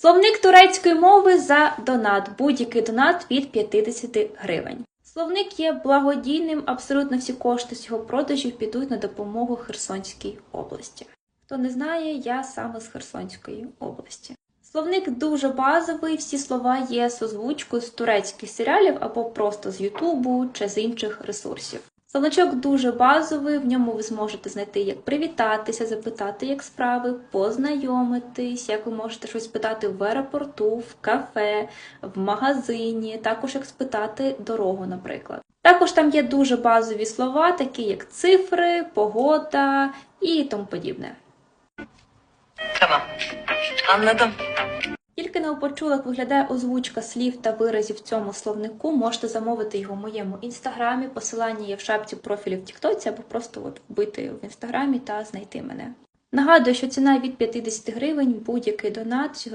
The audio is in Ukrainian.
Словник турецької мови за донат. Будь-який донат від 50 гривень. Словник є благодійним, абсолютно всі кошти з його продажів підуть на допомогу Херсонській області. Хто не знає, я саме з Херсонської області. Словник дуже базовий, всі слова є з озвучкою з турецьких серіалів або просто з Ютубу чи з інших ресурсів. Словничок дуже базовий, в ньому ви зможете знайти, як привітатися, запитати, як справи, познайомитись, як ви можете щось спитати в аеропорту, в кафе, в магазині, також як спитати дорогу, наприклад. Також там є дуже базові слова, такі як цифри, погода і тому подібне. Tamam. Anladım. Не почула, як виглядає озвучка слів та виразів в цьому словнику, можете замовити його в моєму інстаграмі. Посилання є в шапці профілів в Тіктоці, або просто от вбити в інстаграмі та знайти мене. Нагадую, що ціна від 50 гривень, будь-який донат, гроші